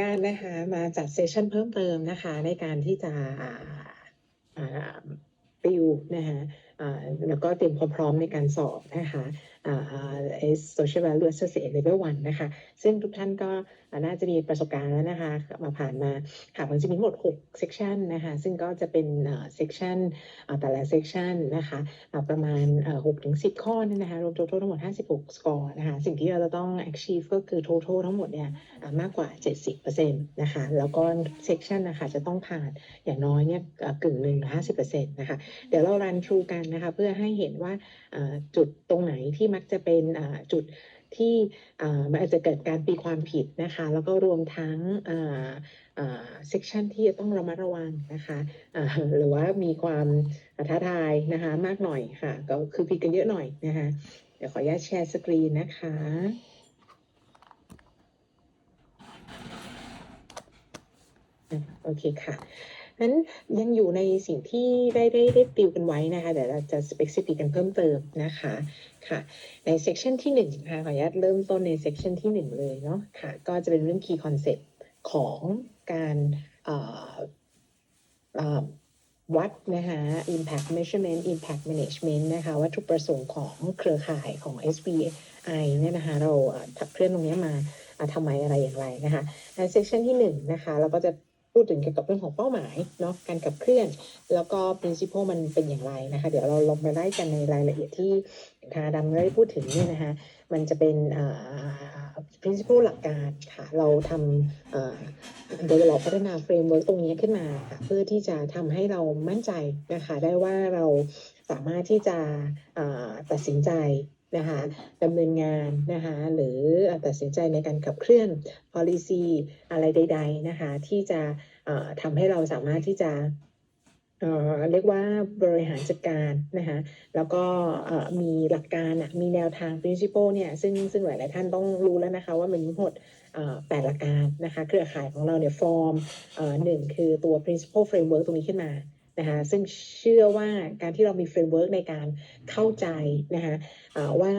การนะคะมาจัดเซสชันเพิ่มเติมนะคะในการที่จะติวนะคะแล้วก็เตรียมความพร้อมในการสอบนะคะ Social Value Associate Level 1 นะคะ ซึ่งทุกท่านก็น่าจะมีประสบการณ์แล้วนะคะ มาผ่านมาค่ะมันจะมีทั้งหมด 6 section นะคะ ซึ่งก็จะเป็นอ่า section อ่าแต่ละ section นะคะประมาณ6ถึง10 ข้อนี่นะคะ รวม total ทั้งหมด 56 score นะคะ สิ่งที่เราจะต้อง achieve ก็คือ total ทั้งหมดเนี่ยมากกว่า 70%นะคะ แล้วก็ section นะคะ จะต้องผ่านอย่างน้อยเนี่ยเอ่อกึ่งหนึ่ง50%นะคะ เดี๋ยวเรา run through กันนะคะ เพื่อให้เห็นว่าจุดตรงไหนที่มักจะเป็นจุดที่อามันอาจจะเกิดการตีความผิดนะคะ แล้วก็รวมทั้งอ่าอ่า section ที่จะต้องระมัดระวังนะคะหรือว่ามีความท้าทายนะคะมากหน่อยค่ะ ก็คือผิดกันเยอะหน่อยนะคะเดี๋ยวขออนุญาตแชร์สกรีนนะคะโอเคค่ะนั้นยังอยู่ในสิ่งที่ได้ได้ได้ติวกันไว้นะคะเดี๋ยวเราจะ specific กันเพิ่มเติมนะคะ ค่ะ ใน section ที่หนึ่งค่ะขออนุญาตเริ่มต้นใน section ที่หนึ่งเลยเนาะค่ะ ก็จะเป็นเรื่อง key concept ของการวัดนะคะ impact measurement impact management นะคะวัตถุประสงค์ของเครือข่ายของ SBI เนี่ยนะคะ เราขับเคลื่อนตรงนี้มาอะทำไมอะไรอย่างไรนะคะใน section ที่หนึ่งนะคะเราก็จะ พูดถึงเกี่ยวกับเรื่องของเป้าหมายเนาะการขับเคลื่อน แล้วก็ principle มันเป็นอย่างไรนะคะ เดี๋ยวเราลงไปไล่กันในรายละเอียดที่ทาดำได้พูดถึงเนี่ยนะคะมันจะเป็นอ่า principle หลักการค่ะ เราทำอ่า develop พัฒนา framework ตรงนี้ขึ้นมาค่ะเพื่อที่จะทำให้เรามั่นใจนะคะ ได้ว่าเราสามารถที่จะอ่าตัดสินใจ นะคะดำเนินงานนะคะหรือตัดสินใจในการขับเคลื่อน policy อะไรใด ๆนะคะที่จะทำให้เราสามารถที่จะเเรียกว่าบริหารจัดการนะคะแล้วก็มีหลักการมีแนวทาง principle เนี่ยซึ่งซึ่งหลายๆท่านต้องรู้แล้วนะคะว่ามันมีหมดแปดหลักการนะคะเครือข่ายของเราเนี่ยฟอร์มหนึ่งคือตัว principle framework ตรงนี้ขึ้นมา นะคะซึ่งเชื่อว่าการที่เรามีเฟรมเวิร์กในการเข้าใจนะคะะว่า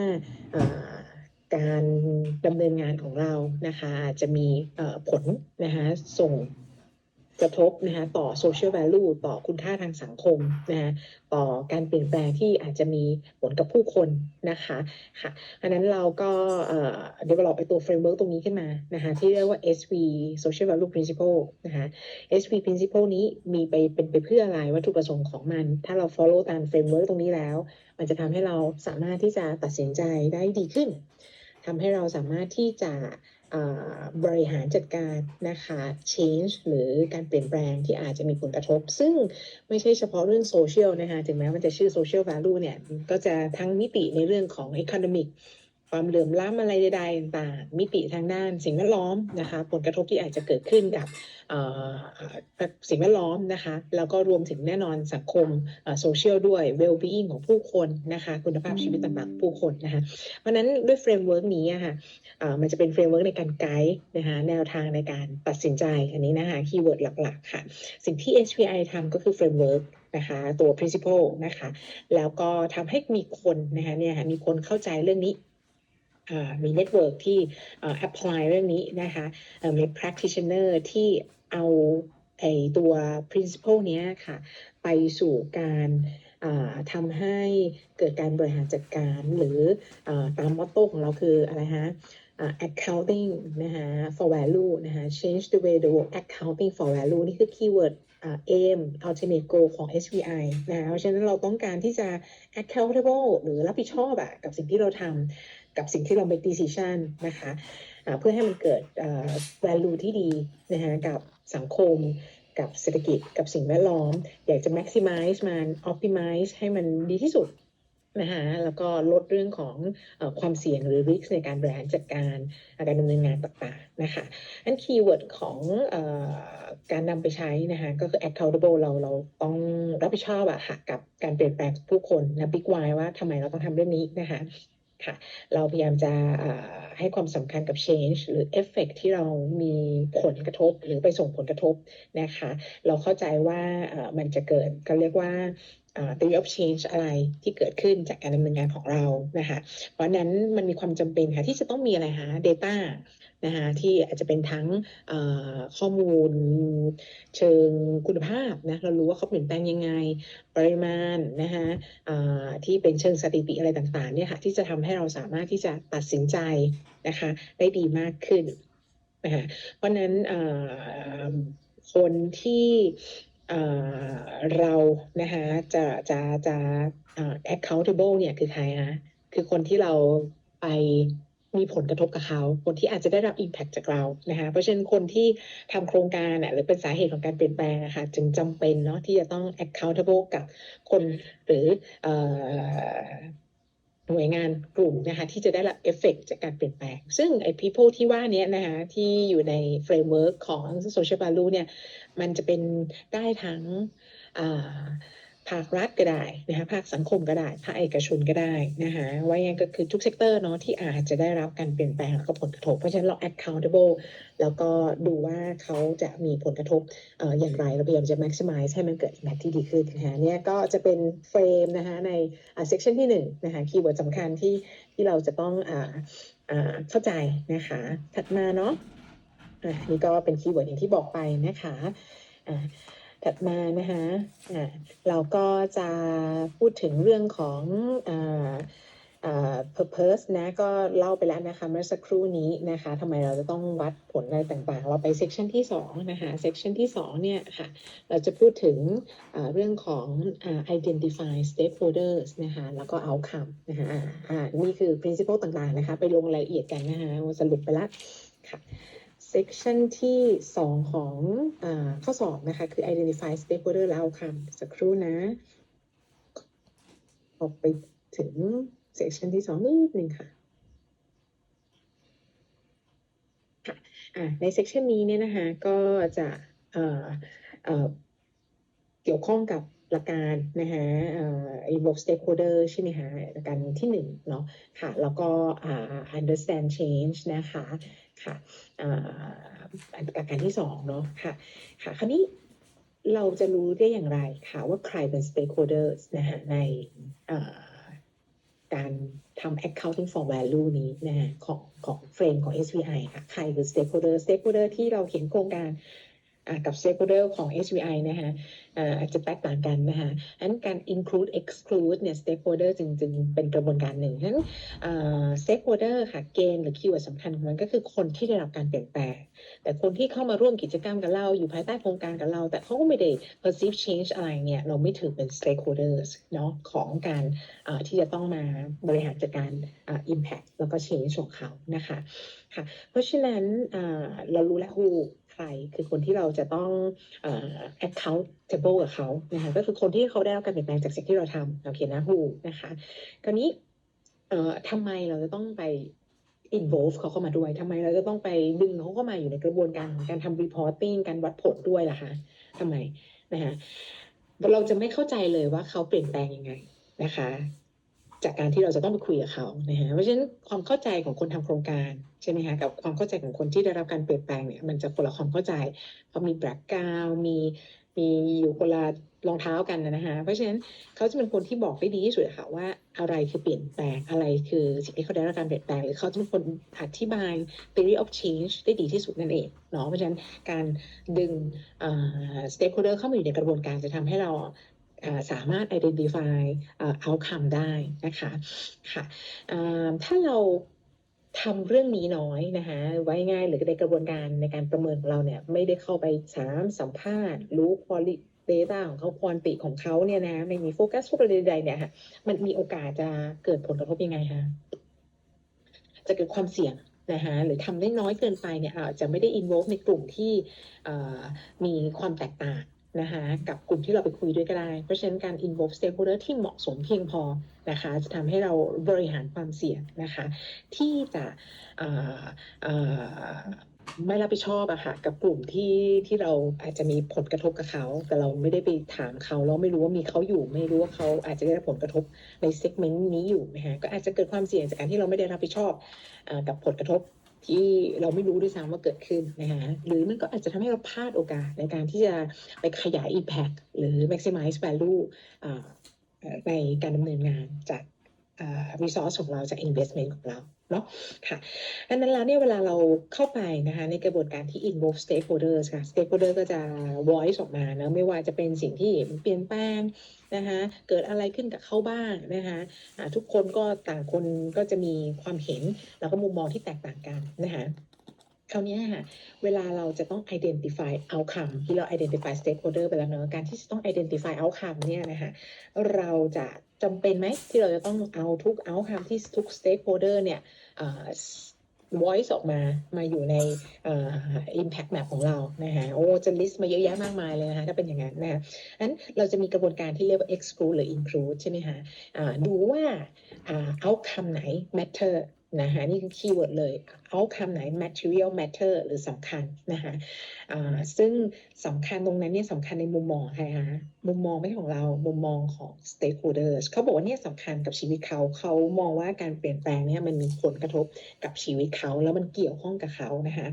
การดำเนินงานของเรานะคะอาจจะมีผลนะคะส่ง กระทบนะคะต่อ social value ต่อคุณค่าทางสังคมนะคะต่อการเปลี่ยนแปลงที่อาจจะมีผลกับผู้คนนะคะค่ะอันนั้นเราก็เอ่อ develop ไปตัว framework ตรงนี้ขึ้นมานะคะที่เรียกว่า SV social value principle นะคะ SV principle นี้มีไปเป็นไปเพื่ออะไรวัตถุประสงค์ของมัน ถ้าเรา follow ตาม framework ตรงนี้แล้ว มันจะทำให้เราสามารถที่จะตัดสินใจได้ดีขึ้นทำให้เราสามารถที่จะ บริหารจัดการนะคะ change หรือการเปลี่ยนแปลงที่อาจจะมีผลกระทบ ซึ่งไม่ใช่เฉพาะเรื่องโซเชียลนะคะ ถึงแม้มันจะชื่อ social value เนี่ย ก็จะทั้งมิติในเรื่องของ economic ความเหลื่อมล้ำอะไรใดๆต่างมิติทางด้านสิ่งแวดล้อมนะคะ ผลกระทบที่อาจจะเกิดขึ้นกับสิ่งแวดล้อมนะคะ แล้วก็รวมถึงแน่นอนสังคมโซเชียลด้วย well being ของผู้คนนะคะ คุณภาพชีวิตต่างๆผู้คนนะคะ เพราะนั้นด้วยเฟรมเวิร์กนี้ะค่ะเอ่อมันจะเป็นเฟรมเวิร์กในการไกด์นะคะแนวทางในการตัดสินใจอันนี้นะคะคีย์เวิร์ดหลักๆค่ะ สิ่งที่ HPI ทำก็คือเฟรมเวิร์กนะคะตัว principle นะคะ แล้วก็ทำให้มีคนนะคะเนี่ยค่ะมีคนเข้าใจเรื่องนี้ มีเน็ตเวิร์กที่เอ่อ apply เรื่องนี้นะคะมี practitioner ที่เอาไอตัว principle เนี้ยค่ะ ไปสู่การทำให้เกิดการบริหารจัดการหรืออตามมอตโต้ของเราคืออะไรฮะ accounting นะคะ for value นะคะ change the way the work accounting for value นี่คือคีย์เวิร์ดอ่า aim ultimate goal ของ SBI นะเพราะฉะนั้นเราต้องการที่จะ accountable หรือรับผิดชอบอะกับสิ่งที่เราทำ กับสิ่งที่เรา make decision นะคะอ่าเพื่อให้มันเกิด value ที่ดีนะคะกับสังคมกับเศรษฐกิจกับสิ่งแวดล้อม อยากจะ maximize มัน optimize ให้มันดีที่สุดนะคะแล้วก็ลดเรื่องของอความเสี่ยงหรือ risk ในการบริหารจัดการการดำเนินงานต่างๆนะคะอันคีย์เวิร์ดของอการนำไปใช้นะคะก็คือ accountable เราเราต้องรับผิดชอบอะค่ะกับการเปลี่ยนแปลงผู้คนนะ big why ว่าทำไมเราต้องทำเรื่องนี้นะคะ ค่ะเราพยายามจะให้ความสำคัญกับ change หรือ effect ที่เรามีผลกระทบหรือไปส่งผลกระทบนะคะ เราเข้าใจว่ามันจะเกิดก็เรียกว่า theory of change อะไรที่เกิดขึ้นจากการดำเนินงานของเรานะคะเพราะนั้นมันมีความจำเป็นค่ะที่จะต้องมีอะไรคะ data นะคะที่อาจจะเป็นทั้งข้อมูลเชิงคุณภาพนะเรารู้ว่าเขาเปลี่ยนแปลงยังไง ปริมาณนะคะที่เป็นเชิงสถิติอะไรต่างๆเนี่ยค่ะที่จะทำให้เราสามารถที่จะตัดสินใจนะคะได้ดีมากขึ้นนะคะเพราะนั้นคนที่ เรานะคะจะจะจะเอ่อ accountable เนี่ยคือใครคะคือคนที่เราไปมีผลกระทบกับเขา คนที่อาจจะได้รับ impact จากเรานะคะเพราะฉะนั้นคนที่ทำโครงการน่ะหรือเป็นสาเหตุของการเปลี่ยนแปลงอะคะจึงจำเป็นเนาะที่จะต้อง accountable กับคนหรืออ หน่วยงานกลุ่มนะคะที่จะได้รับเอฟเฟกจากการเปลี่ยนแปลง ซึ่งไอ้ people ที่ว่านี้นะคะที่อยู่ในเฟรมเวิร์กของ social value เนี่ยมันจะเป็นได้ทั้งอ่า ภาครัฐก็ได้นะคะภาคสังคมก็ได้ ภาคเอกชนก็ได้นะคะว่ายังก็คือทุกเซกเตอร์เนาะที่อาจจะได้รับการเปลี่ยนแปลงแล้วก็ผลกระทบ เพราะฉะนั้นเรา accountable แล้วก็ดูว่าเขาจะมีผลกระทบเอ่ออย่างไรเราพยายามจะ maximize ให้มันเกิด impact ที่ดีขึ้นนะคะเนี่ยก็จะเป็นเฟรมนะคะในอ่า section ที่หนึ่งนะคะคีย์เวิร์ดสำคัญที่ที่เราจะต้องอ่าอ่าเข้าใจนะคะถัดมาเนาะอ่านี่ก็เป็นคีย์เวิร์ดอย่างที่บอกไปนะคะอ่า ถัดมานะคะอ่าเราก็จะพูดถึงเรื่องของอ purpose นะก็เล่าไปแล้วนะคะเมื่อสักครู่นี้นะคะทำไมเราจะต้องวัดผลอะไรต่างๆ เราไป section ที่สองนะคะ section ที่สองเนี่ยค่ะเราจะพูดถึงเรื่องของอ identify stakeholders นะคะแล้วก็ outcome นะคะอ่านี่คือ principle ต่างๆนะคะไปลงรายละเอียดกันนะคะสรุปไปแล้วค่ะ section ที่ 2 ของอข้อสอบนะคะ คือ identify stakeholder และ outcome สักครู่นะ ออกไปถึง section ที่ 2 นิดนึงค่ะค่ะใน section นี้เนี่ยนะคะ ก็จะเเเกี่ยวข้องกับหลักการนะคะเอ่อ involve stakeholder ใช่ไหมคะหลักการที่หนึ่งเนาะค่ะ แล้วก็อ่า understand change นะคะ ค่ะอากการที่สองเนาะค่ะค่ะคราวนี้เราจะรู้ได้อย่างไรค่ะว่าใครเป็น stakeholders นะคะในการทำ accounting for value นี้นะฮะของของเฟรมของ SVI ค่ะใครคือ stakeholder stakeholder ที่เราเขียนโครงการ กับ stakeholder ของ SVI นะคะอาจจะแตกต่างกันนะคะอันการ include exclude เนี่ย stakeholder จึงจึงเป็นกระบวนการหนึ่งฉะนั้น stakeholder ค่ะเกณฑ์หรือ keyword สำคัญของมันก็คือคนที่ได้รับการเปลี่ยนแปลง แต่คนที่เข้ามาร่วมกิจกรรมกับเรา อยู่ภายใต้โครงการกับเรา แต่เขาก็ไม่ได้ perceive change อะไรเนี่ยเราไม่ถือเป็น stakeholders เนาะของการที่จะต้องมาบริหารจัดการ impact แล้วก็ change ของเขานะคะค่ะเพราะฉะนั้นเรารู้แล้ว ใคร คือคนที่เราจะต้องอ่า accountable กับเขานะคะก็คือคนที่เขาได้รับการเปลี่ยนแปลงจากสิ่งที่เราทำโอเคนะ who นะคะคราวนี้เอ่อทำไมเราจะต้องไป involve เขาเข้ามาด้วยทำไมเราจะต้องไปดึงเขาเข้ามาอยู่ในกระบวนการของการทำ reporting การวัดผลด้วยล่ะคะทำไมนะคะเราจะไม่เข้าใจเลยว่าเขาเปลี่ยนแปลงยังไงนะคะ จากการที่เราจะต้องไปคุยกับเขานะฮะเพราะฉะนั้นความเข้าใจของคนทำโครงการใช่ไหมคะกับความเข้าใจของคนที่ได้รับการเปลี่ยนแปลงเนี่ยมันจะคนละความเข้าใจเพราะมีแบล็กกราวมีมีอยู่คนละรองเท้ากันนะนะคะเพราะฉะนั้นเขาจะเป็นคนที่บอกได้ดีที่สุดค่ะว่าอะไรคือเปลี่ยนแปลงอะไรคือสิ่งที่เขาได้รับการเปลี่ยนแปลงหรือเขาจะเป็นคนอธิบาย theory of change ได้ดีที่สุดนั่นเองเนาะเพราะฉะนั้นการดึง stakeholder เข้ามาอยู่ในกระบวนการจะทำให้เรา สามารถ identify outcome ได้นะคะค่ะถ้าเราทำเรื่องนี้น้อยนะคะไว้ง่ายหรือในกระบวนการในการประเมินของเราเนี่ยไม่ได้เข้าไปสามสัมภาษณ์ รู้ quality data ของเขาควอนติของเขาเนี่ยนะไม่มีโฟกัสพวกอะไรใดๆเนี่ยค่ะมันมีโอกาสจะเกิดผลกระทบยังไงคะจะเกิดความเสี่ยงนะคะหรือทำได้น้อยเกินไปเนี่ยอาจจะไม่ได้ involve ในกลุ่มที่มีความแตกต่าง นะคะกับกลุ่มที่เราไปคุยด้วยก็ได้ เพราะฉะนั้นการ involve stakeholder ที่เหมาะสมเพียงพอนะคะจะทำให้เราบริหารความเสี่ยงนะคะที่จะอ่าอ่าไม่รับผิดชอบอะค่ะกับกลุ่มที่ที่เราอาจจะมีผลกระทบกับเขา แต่เราไม่ได้ไปถามเขาเราไม่รู้ว่ามีเขาอยู่ ไม่รู้ว่าเขาอาจจะได้รับผลกระทบในเซกเมนต์นี้อยู่นะคะก็อาจจะเกิดความเสี่ยงจากการที่เราไม่ได้รับผิดชอบอากับผลกระทบ ที่เราไม่รู้ด้วยซ้ำว่าเกิดขึ้นนะคะหรือมันก็อาจจะทำให้เราพลาดโอกาสในการที่จะไปขยาย impact หรือ maximize value อ่ในการดำเนินงานจากอ่า resource ของเราจาก investment ของเรา เนาะค่ะดังนั้นแล้วเนี่ยเวลาเราเข้าไปนะคะในกระบวนการที่ involve stakeholders ค่ะ stakeholder ก็จะ voice ออกมานะไม่ว่าจะเป็นสิ่งที่เปลี่ยนแปลงนะคะเกิดอะไรขึ้นกับเขาบ้างนะคะอ่าทุกคนก็ต่างคนก็จะมีความเห็น แล้วก็มุมมองที่แตกต่างกันนะคะคราวนี้ค่ะเวลาเราจะต้อง identify outcome ที่เรา identify stakeholder ไปแล้วเนอะการที่จะต้อง identify outcome เนี่ยนะคะเราจะ จำเป็นไหมที่เราจะต้องเอาทุก outcome ที่ทุก stakeholder เนี่ยเอ่อ voice ออกมา มาอยู่ในอ่อ impact map ของเรา นะคะโอ้ จะ list มาเยอะแยะมากมายเลยนะคะ ถ้าเป็นอย่างนั้นนะคะนั้นเราจะมีกระบวนการที่เรียกว่า exclude หรือ include ใช่ไหมคะะดูว่าอ่า outcome ไหน matter นะคะนี่คือคีย์เวิร์ดเลย outcome ไหน material matter หรือสำคัญนะคะซึ่งสำคัญตรงนั้นเนี่ยสำคัญในมุมมองใครคะมุมมองไม่ของเรามุมมองของ stakeholders เขาบอกว่าเนี่ยสำคัญกับชีวิตเขาเขามองว่าการเปลี่ยนแปลงเนี่ยมันมีผลกระทบกับชีวิตเขา แล้วมันเกี่ยวข้องกับเขานะคะ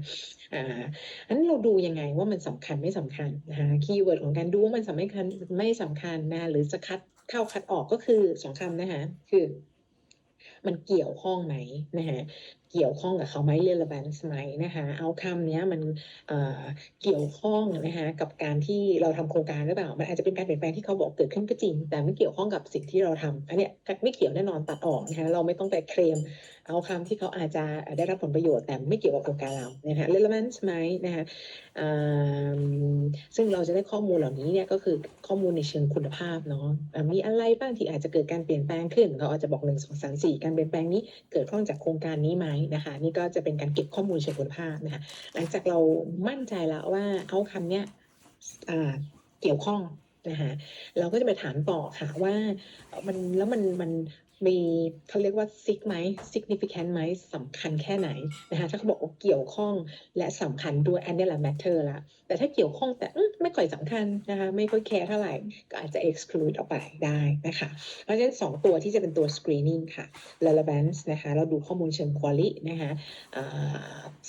อ่าอันนั้นเราดูยังไงว่ามันสำคัญไม่สำคัญนะคะคีย์เวิร์ดของการดูว่ามันสำคัญไม่สำคัญนะหรือจะคัดเข้าคัดออกก็คือสองคำนะคะคือ มันเกี่ยวข้องไหมนะฮะเกี่ยวข้องกับเขาไหม relevance ไหมนะคะเอาคำนี้มันเเกี่ยวข้องนะคะกับการที่เราทำโครงการหรือเปล่า มันอาจจะเป็นการเปลี่ยนแปลงที่เขาบอกเกิดขึ้นก็จริง แต่ไม่เกี่ยวข้องกับสิ่งที่เราทำอันเนี้ยไม่เกี่ยวแน่นอนตัดออกนะคะเราไม่ต้องไปเคลมเอาคำที่เขาอาจจะได้รับผลประโยชน์แต่ไม่เกี่ยวกับโครงการเรานะคะ relevance ไหมนะคะซึ่งเราจะได้ข้อมูลเหล่านี้เนี่ยก็คือข้อมูลในเชิงคุณภาพเนาะมีอะไรบ้างที่อาจจะเกิดการเปลี่ยนแปลงขึ้น เขาอาจจะบอกหนึ่งสองสามสี่การเปลี่ยนแปลงนี้เกิดข้องจากโครงการนี้ไหมนะคะนี่ก็จะเป็นการเก็บข้อมูลเชิงคุณภาพนะคะหลังจากเรามั่นใจแล้วว่าเอาคำเนี้ยเกี่ยวข้องนะคะเราก็จะไปถามต่อค่ะว่ามันแล้วมันมัน มีเขาเรียกว่า sig ไหม significant ไหมสำคัญแค่ไหนนะคะถ้าเขาบอกว่าเกี่ยวข้องและสำคัญด้วยอันนี้แหละ matter ละแต่ถ้าเกี่ยวข้องแต่ไม่ค่อยสำคัญนะคะไม่ค่อยแคร์เท่าไหร่ ก็อาจจะ exclude ออกไปได้นะคะ เพราะฉะนั้นสองตัวที่จะเป็นตัว screening ค่ะ relevance นะคะเราดูข้อมูลเชิง quality นะคะ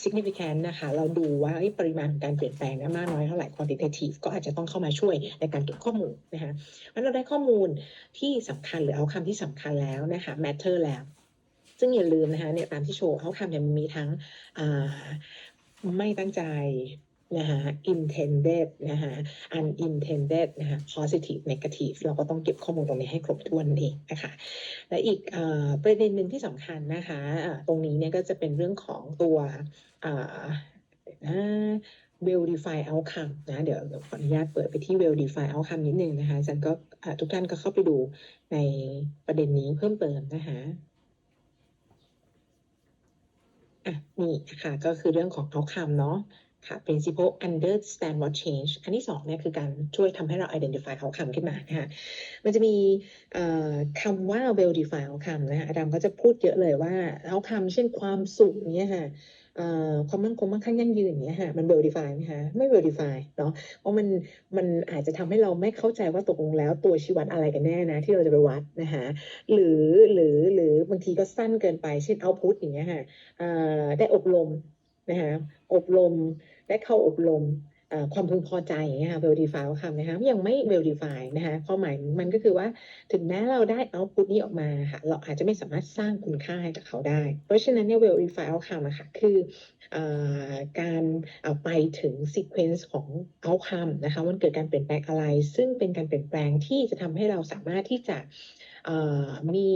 significant นะคะเราดูว่าปริมาณของการเปลี่ยนแปลงนะมากน้อยเท่าไหร่ quantitative ก็อาจจะต้องเข้ามาช่วยในการเก็บข้อมูลนะคะเพราะเราได้ข้อมูลที่สำคัญหรือเอาคำที่สำคัญแล้วนะคะ matter แล้ว ซึ่งอย่าลืมนะคะเนี่ยตามที่โชว์เอาคำเนี่ยมันมีทั้งไม่ตั้งใจนะคะ intended นะคะ unintended นะคะ positive negative เราก็ต้องเก็บข้อมูลตรงนี้ให้ครบถ้วนนั่นเองนะคะ และอีกอประเด็นหนึ่งที่สำคัญนะคะ ตรงนี้เนี่ยก็จะเป็นเรื่องของตัวอ่าเดี๋ยวนะ well define outcome นะเดี๋ยวขออนุญาตเปิดไปที่ well define outcome นิดนึงนะคะอาจารย์ก็ทุกท่านก็เข้าไปดูในประเด็นนี้เพิ่มเติมนะคะอะนี่ค่ะก็คือเรื่องของ outcome เนาะค่ะ principle understand what change อันที่สองเนี่ยคือการช่วยทำให้เรา identify outcome ขึ้นมานะคะมันจะมีคำว่า well define outcome นะอาจารย์ก็จะพูดเยอะเลยว่า outcome เช่นความสุขเนี่ยค่ะ ความมั่นคงมั่งคั่งยั่งยืนอย่างเงี้ยค่ะมันเบลดีฟายไหมคะไม่เบลดีฟายเนาะเพราะมันมันอาจจะทำให้เราไม่เข้าใจว่าตกลงแล้วตัวชี้วัดอะไรกันแน่นะ ที่เราจะไปวัดนะคะหรือหรือหรือบางทีก็สั้นเกินไปเช่นเอาพุทอย่างเงี้ยค่ะได้อบรมนะคะอบรมได้เข้าอบรม ความพึงพอใจอย่างเงี้ยค่ะ well define คำนะคะยังไม่ well define นะคะความหมายมันก็คือว่าถึงแม้เราได้ output นี้ออกมาค่ะเราอาจจะไม่สามารถสร้างคุณค่าให้กับเขาได้ เพราะฉะนั้นเนี่ย well define outcome อะค่ะคืออการเอาไปถึง sequence ของ outcome นะคะมันเกิดการเปลี่ยนแปลงอะไร ซึ่งเป็นการเปลี่ยนแปลงที่จะทำให้เราสามารถที่จะ มี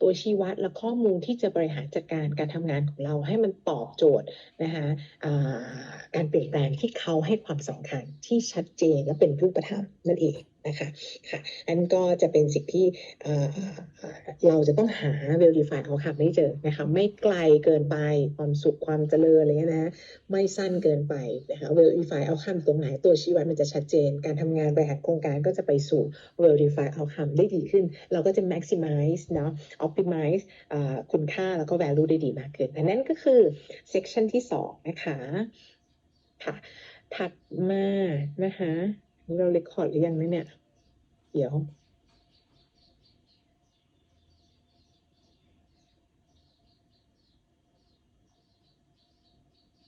ตัวชี้วัดและข้อมูลที่จะบริหารจัดการการทำงานของเราให้มันตอบโจทย์นะคะการเปลี่ยนแปลงที่เขาให้ความสำคัญที่ชัดเจนและเป็นรูปธรรมนั่นเอง นะคะค่ะอันก็จะเป็นสิ่งที่เเราจะต้องหา verify outcome ให้เจอนะคะไม่ไกลเกินไปความสุขความเจริญอะไรเงี้ยนะไม่สั้นเกินไปนะคะ verify outcome ตรงไหนตัวชี้วัดมันจะชัดเจน การทำงานบริหารโครงการก็จะไปสู่ verify outcome ได้ดีขึ้น เราก็จะ maximize เนาะ optimize คุณค่าแล้วก็ value ได้ดีมากขึ้นอันนั้นก็คือ section ที่สองนะคะค่ะถัดมานะคะ นี่เรา record หรือยังนะเนี่ย เดี๋ยว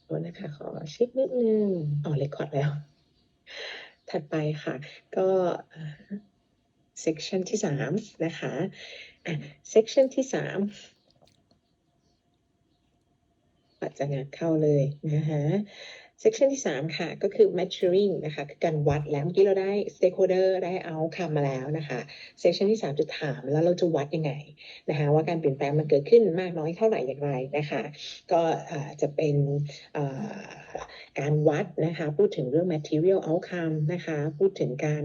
อษนะคะ ขอเช็คนิดนึง อ๋อเรคคอร์ดแล้ว ถัดไปค่ะ ก็เอ่อ section ที่สามนะคะอะ section ที่สามปัจจัยเข้าเลยนะคะ section ที่สามค่ะ ก็คือ measuring นะคะคือการวัดแล้วเมื่อกี้เราได้ stakeholder ได้เอาคำมาแล้วนะคะ section ที่สามจะถามแล้วเราจะวัดยังไงนะคะว่าการเปลี่ยนแปลงมันเกิดขึ้นมากน้อยเท่าไหร่อย่างไรนะคะ ก็จะเป็นการวัดนะคะพูดถึงเรื่อง material outcome นะคะพูดถึงการ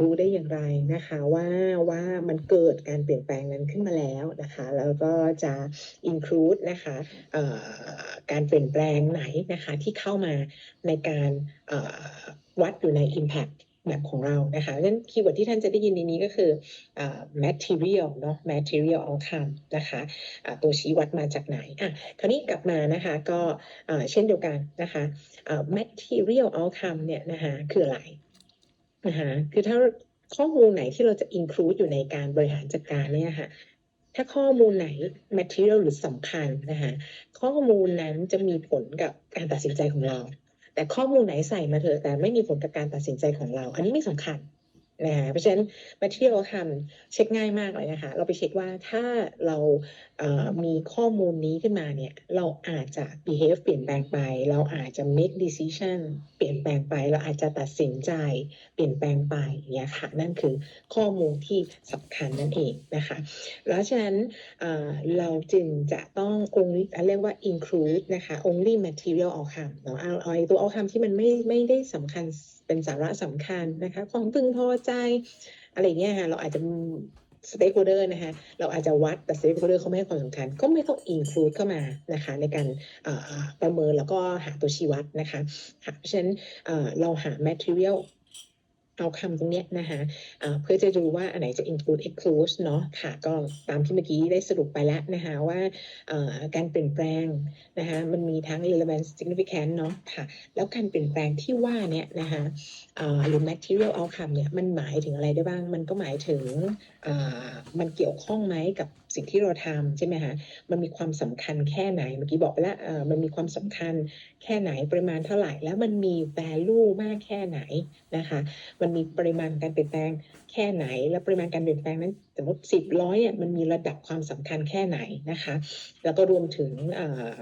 รู้ได้อย่างไรนะคะว่าว่ามันเกิดการเปลี่ยนแปลงนั้นขึ้นมาแล้วนะคะแล้วก็จะ include นะคะการเปลี่ยนแปลงไหนนะคะที่ที่เข้ามาในการวัดอยู่ใน impact แบบของเรานะคะดังนั้นคีย์เวิร์ดที่ท่านจะได้ยินในนี้ก็คือ material เนาะ material outcome นะคะตัวชี้วัดมาจากไหนอะคราวนี้กลับมานะคะก็เช่นเดียวกันนะคะ material outcome เนี่ยนะคะคืออะไรนะคะคือถ้าข้อมูลไหนที่เราจะ include อยู่ในการบริหารจัดการเนี่ยค่ะ ถ้าข้อมูลไหน material หรือสำคัญนะคะข้อมูลนั้นจะมีผลกับการตัดสินใจของเรา แต่ข้อมูลไหนใส่มาเถอะแต่ไม่มีผลกับการตัดสินใจของเรา อันนี้ไม่สำคัญ นะคะเพราะฉะนั้น material ทำเช็คง่ายมากเลยนะคะ เราไปเช็คว่าถ้าเรามีข้อมูลนี้ขึ้นมาเนี่ย เราอาจจะ behave เปลี่ยนแปลงไป เราอาจจะ make decision เปลี่ยนแปลงไป เราอาจจะตัดสินใจเปลี่ยนแปลงไปเนี่ยค่ะ นั่นคือข้อมูลที่สำคัญนั่นเองนะคะ แล้วฉะนั้นเราจึงจะต้อง only เรียกว่า include นะคะ only material outcome เนาะเอาเอาตัว outcome ที่มันไม่ไม่ได้สำคัญเป็นสาระสำคัญนะคะ ความพึงพอใจอะไรเงี้ยค่ะเราอาจจะสเต็กโฮเดอร์นะคะเราอาจจะวัดแต่สเต็กโฮเดอร์เขาไม่ให้ความสำคัญ ก็ไม่ต้องอินฟลูดเข้ามานะคะในการประเมินแล้วก็หาตัวชี้วัดนะคะค่ะเพราะฉะนั้นเอ่อเราหา material เอาคำตรงเนี้ยนะคะเอ่อเพื่อจะดูว่าอันไหนจะ include exclude เนาะค่ะก็ตามที่เมื่อกี้ได้สรุปไปแล้วนะคะว่าการเปลี่ยนแปลงนะคะมันมีทั้ง relevant significant เนาะค่ะแล้วการเปลี่ยนแปลงที่ว่าเนี่ยนะคะหรือ material outcome เนี่ยมันหมายถึงอะไรได้บ้าง มันก็หมายถึงมันเกี่ยวข้องไหมกับ สิ่งที่เราทำใช่ไหมคะมันมีความสำคัญแค่ไหนเมื่อกี้บอกไปแล้วมันมีความสำคัญแค่ไหนปริมาณเท่าไหร่ แล้วมันมี value มากแค่ไหนนะคะมันมีปริมาณการเปลี่ยนแปลงแค่ไหน แล้วปริมาณการเปลี่ยนแปลงนั้นสมมติสิบร้อยเนี่ยมันมีระดับความสำคัญแค่ไหนนะคะ แล้วก็รวมถึงเอ่อ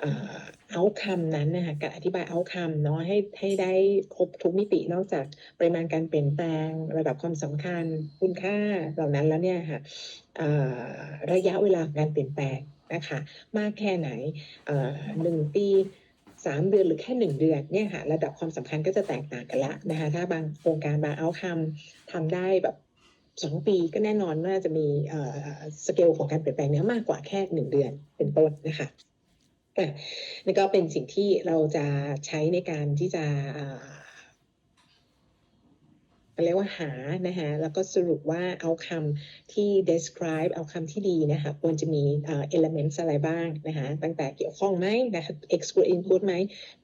เอ่อ outcome นั้นนะคะการอธิบาย outcome เนาะให้ให้ได้ครบทุกมิตินอกจากปริมาณการเปลี่ยนแปลง ระดับความสำคัญคุณค่าเหล่านั้นแล้วเนี่ยค่ะระยะเวลาการเปลี่ยนแปลงนะคะมากแค่ไหนหนึ่งปีสามเดือนหรือแค่หนึ่งเดือนเนี่ยค่ะระดับความสำคัญก็จะแตกต่างกันละนะคะถ้าบางโครงการบาง outcome ทำได้แบบสองปีก็แน่นอนว่าจะมีสเกลของการเปลี่ยนแปลงเนี้ยมากกว่าแค่หนึ่งเดือนเป็นต้นนะคะอ่นี่ก็เป็นสิ่งที่เราจะใช้ในการที่จะ เรียกว่าหานะคะแล้วก็สรุปว่าเอาคำที่ describe เอาคำที่ดีนะคะควรจะมี elements อะไรบ้างนะคะตั้งแต่เกี่ยวข้องไหมนะคะ exclude input ไหม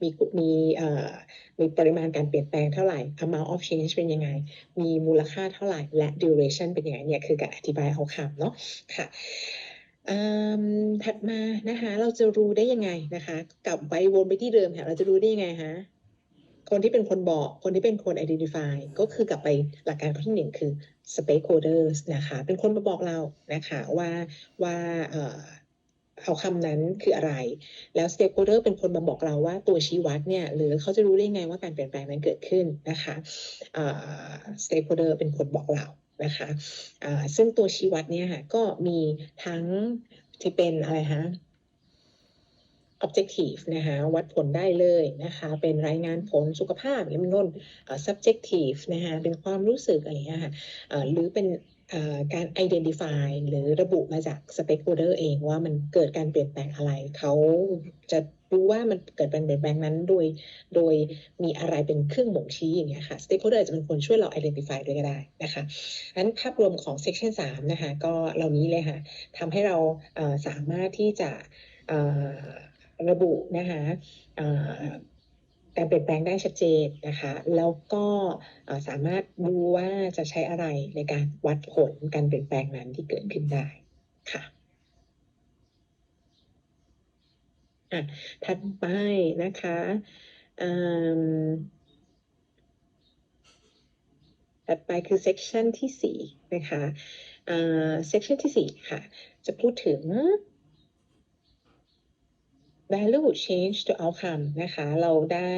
มีมีมีปริมาณการเปลี่ยนแปลงเท่าไหร่ amount of change เป็นยังไง มีมูลค่าเท่าไหร่ และ duration เป็นยังไงเนี่ยคือการอธิบายเอาคำเนาะค่ะถัดมานะคะเราจะรู้ได้ยังไงนะคะกลับไปวนไปที่เดิมค่ะเราจะรู้ได้ยังไงคะ คนที่เป็นคนบอก คนที่เป็นคน identify ก็คือกลับไปหลักการข้อที่หนึ่งคือ stakeholders นะคะ เป็นคนมาบอกเรานะคะว่าว่าเอาคำนั้นคืออะไร แล้ว stakeholder เป็นคนมาบอกเราว่าตัวชี้วัดเนี่ย หรือเขาจะรู้ได้ไงว่าการเปลี่ยนแปลงนั้นเกิดขึ้นนะคะ stakeholder เป็นคนบอกเรานะคะซึ่งตัวชี้วัดเนี่ยค่ะก็มีทั้งที่เป็นอะไรฮะ objective นะคะวัดผลได้เลยนะคะเป็นรายงานผลสุขภาพหรือเป็นต้นอ่อ subjective นะคะเป็นความรู้สึกอะไรเงี้ยค่ะอ่อหรือเป็นอ่อการ identify หรือระบุมาจาก stakeholder เองว่ามันเกิดการเปลี่ยนแปลงอะไร เขาจะรู้ว่ามันเกิดการเปลี่ยนแปลงนั้นโดย โดยมีอะไรเป็นเครื่องบ่งชี้อย่างเงี้ยค่ะ stakeholder อาจจะเป็นคนช่วยเรา identify ด้วยก็ได้นะคะนั้นภาพรวมของ section 3 นะคะ ก็เหล่านี้เลยค่ะทำให้เราอ่อสามารถที่จะอ่อ ระบุนะคะการเปลี่ยนแปลงได้ชัดเจนนะคะ แล้วก็สามารถดูว่าจะใช้อะไรในการวัดผลการเปลี่ยนแปลงนั้นที่เกิดขึ้นได้ค่ะอะถัดไปนะคะถัดไปคือ section ที่สี่นะคะอ่า section ที่สี่ค่ะ จะพูดถึง value change to outcome นะคะ เราได้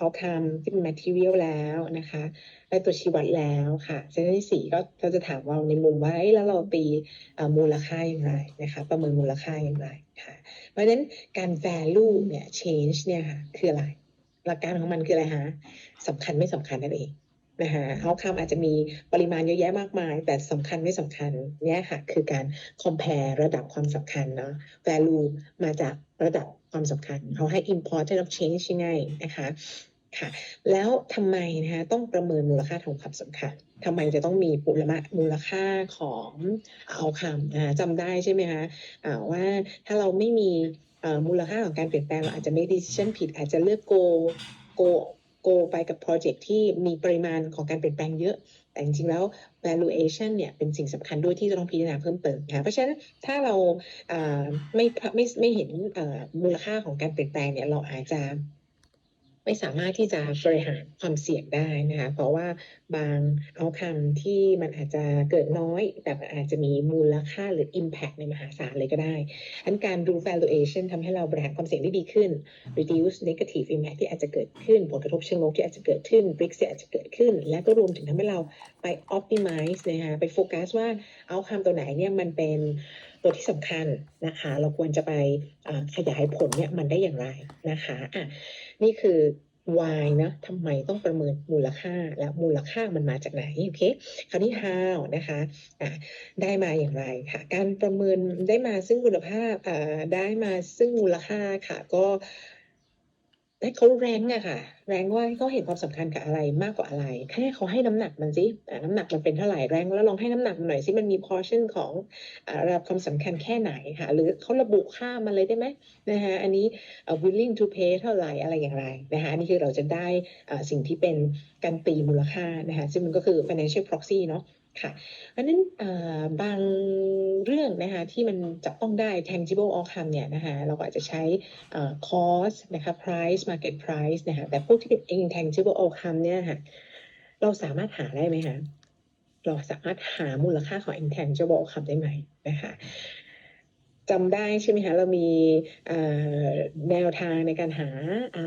outcome ที่เป็น material แล้วนะคะ ได้ตัวชี้วัดแล้วค่ะ section ที่สี่ก็ก็จะถามว่าในมุมว่าแล้วเราตีมูลค่าอย่างไรนะคะ ประเมินมูลค่าอย่างไรค่ะ เพราะฉะนั้นการ value เนี่ย change เนี่ยค่ะ คืออะไร หลักการของมันคืออะไรฮะสำคัญไม่สำคัญนั่นเอง นะคะ outcome อาจจะมีปริมาณเยอะแยะมากมาย แต่สำคัญไม่สำคัญเนี่ยค่ะคือการ compare ระดับความสำคัญเนาะ value มาจากระดับความสำคัญเขาให้ important of change ยังไงนะคะค่ะแล้วทำไมนะคะต้องประเมินมูลค่าของความสำคัญทำไมจะต้องมีมูลค่ามูลค่าของเอาคำอ่าจำได้ใช่ไหมคะอ่าว่าถ้าเราไม่มีเอ่อมูลค่าของการเปลี่ยนแปลงเราอาจจะ make decision ผิด อาจจะเลือก go โกไปกับโปรเจกต์ที่มีปริมาณของการเปลี่ยนแปลงเยอะ แต่จริงๆแล้ว valuation เนี่ยเป็นสิ่งสำคัญด้วยที่จะต้องพิจารณาเพิ่มเติมนะเพราะฉะนั้นถ้าเราไม่ไม่ไม่เห็นมูลค่าของการเปลี่ยนแปลงเนี่ยเราอาจจะ ไม่สามารถที่จะบริหารความเสี่ยงได้นะคะเพราะว่าบางเอาคำที่มันอาจจะเกิดน้อย แต่มันอาจจะมีมูลค่าหรือ Impact ในมหาศาลเลยก็ได้อันการดู valuation ทำให้เราบริหารความเสี่ยงได้ดีขึ้น reduce negative impact ที่อาจจะเกิดขึ้น ผลกระทบเชิงลบที่อาจจะเกิดขึ้น risk ที่อาจจะเกิดขึ้น และก็รวมถึงทำให้เราไป optimize นะคะไปโฟกัสว่าเอาคำตัวไหนเนี่ยมันเป็นตัวที่สำคัญนะคะ เราควรจะไปขยายผลเนี่ยมันได้อย่างไรนะคะอะ นี่คือ why นะทำไมต้องประเมินมูลค่า และมูลค่ามันมาจากไหนโอเคคราวนี้ how นะคะะได้มาอย่างไรค่ะ การประเมินได้มาซึ่งคุณภาพอ่าได้มาซึ่งมูลค่าค่ะก็ ให้เขาแรงอะค่ะ แรงว่าเขาเห็นความสำคัญกับอะไรมากกว่าอะไร แค่เขาให้น้ำหนักมันสิน้ำหนักมันเป็นเท่าไหร่แรงแล้วลองให้น้ำหนักมันหน่อยสิมันมี portion ของอระดับความสำคัญแค่ไหนค่ะ หรือเขาระบุค่ามันเลยได้ไหมนะคะอันนี้ willing to pay เท่าไหร่อะไรอย่างไรนะคะอันนี้คือเราจะได้สิ่งที่เป็นการตีมูลค่านะคะซึ่งมันก็คือ financial proxy เนาะ ค่ะเพราะนั้นบางเรื่องนะคะที่มันจับต้องได้ tangible outcome เนี่ยนะคะเราก็อาจจะใช้ cost นะคะ price market price นะคะแต่พวกที่เป็น intangible outcome เนี่ยค่ะเราสามารถหาได้ไหมคะเราสามารถหามูลค่าของ intangible outcome ได้ไหมนะคะ จำได้ใช่ไหมคะเรามีแนวทางในการหาา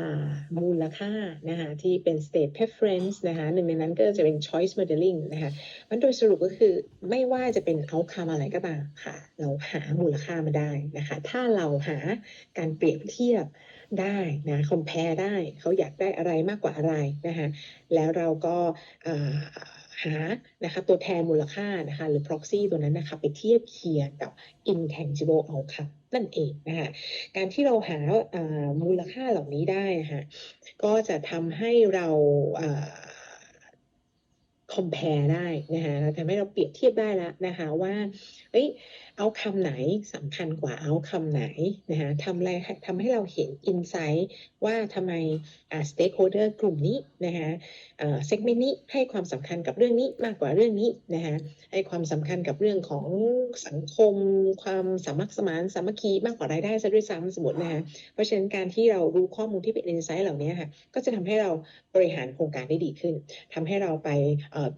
มูลค่านะคะที่เป็น state preference นะคะหนึ่งในนั้นก็จะเป็น choice modeling นะคะมันโดยสรุปก็คือไม่ว่าจะเป็น outcome อะไรก็ตามค่ะ เราหามูลค่ามาได้นะคะ ถ้าเราหาการเปรียบเทียบได้นะ compare ได้เขาอยากได้อะไรมากกว่าอะไรนะคะแล้วเราก็า หานะคะตัวแทนมูลค่านะคะหรือ proxy ตัวนั้นนะคะไปเทียบเคียงกับ intangible outcome นั่นเองนะคะการที่เราหาอ่ามูลค่าเหล่านี้ได้นะคะก็จะทำให้เราอ่า compare ได้นะคะทำให้เราเปรียบเทียบได้แล้วนะคะว่าเอ้ย เอาคำไหนสำคัญกว่าเอาคำไหนนะคะทำอะไรทำให้เราเห็น insight ว่าทำไมอ่า stakeholder กลุ่มนี้นะคะเอ่อ segment นี้ให้ความสำคัญกับเรื่องนี้มากกว่าเรื่องนี้นะคะให้ความสำคัญกับเรื่องของสังคม ความสามัคสมานสามัคคีมากกว่ารายได้ซะด้วยซ้ำสมมตินะคะเพราะฉะนั้นการที่เรารู้ข้อมูลที่เป็น insight เหล่านี้ค่ะก็จะทำให้เราบริหารโครงการได้ดีขึ้นทำให้เราไป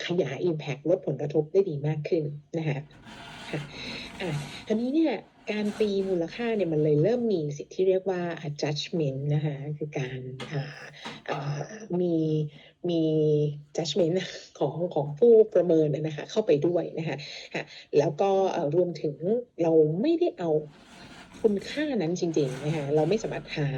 ขยาย Impact ลดผลกระทบได้ดีมากขึ้นนะคะ ค่ะอะทีนี้เนี่ยการตีมูลค่าเนี่ยมันเลยเริ่มมีสิ่งที่เรียกว่า judgment นะคะคือการอ่ามีมี judgment ของของผู้ประเมินนะคะเข้าไปด้วยนะคะแล้วก็รวมถึงเราไม่ได้เอาคุณค่านั้นจริงๆนะคะเราไม่สามารถหา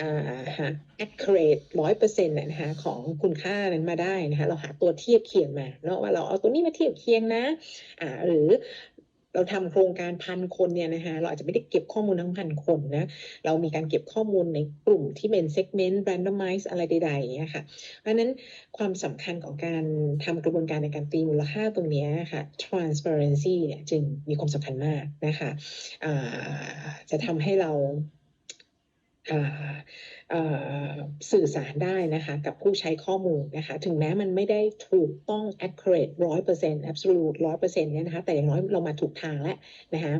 อ่าหา accurate ร้อยเปอร์เซ็นต์นะคะของคุณค่านั้นมาได้นะคะเราหาตัวเทียบเคียงมาเนาะว่าเราเอาตัวนี้มาเทียบเคียงนะอ่าหรือ เราทำโครงการพันคนเนี่ยนะคะเราอาจจะไม่ได้เก็บข้อมูลทั้งพันคนนะเรามีการเก็บข้อมูลในกลุ่มที่เป็น segment randomize อะไรใดๆอย่างเงี้ยค่ะเพราะนั้นความสำคัญของการทำกระบวนการในการตีมูลค่าตรงนี้ค่ะ transparency เนี่ยจึงมีความสำคัญมากนะคะอ่าจะทำให้เราอ่า สื่อสารได้นะคะกับผู้ใช้ข้อมูลนะคะถึงแม้มันไม่ได้ถูกต้อง accurate ร้อยเปอร์เซ็นต์ absolute ร้อยเปอร์เซ็นต์เนี่ยนะคะแต่อย่างน้อยเรามาถูกทางแล้วนะคะ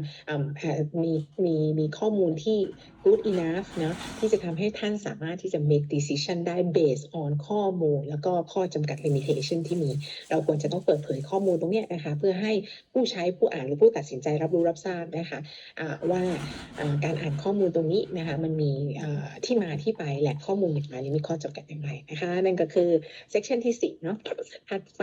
มีมีมีข้อมูลที่ good enough เนอะที่จะทำให้ท่านสามารถที่จะ make decision ได้ based on ข้อมูล แล้วก็ข้อจำกัด limitation ที่มี เราควรจะต้องเปิดเผยข้อมูลตรงเนี้ยนะคะเพื่อให้ผู้ใช้ผู้อ่านหรือผู้ตัดสินใจรับรู้รับทราบนะคะอ่าว่าการอ่านข้อมูลตรงนี้นะคะมันมีที่มาที่ไปแหละข้อมูลอย่างไรมีข้อจำกัดอย่างไรนะคะ นั่นก็คือเซ็กชันที่4เนาะถัดไป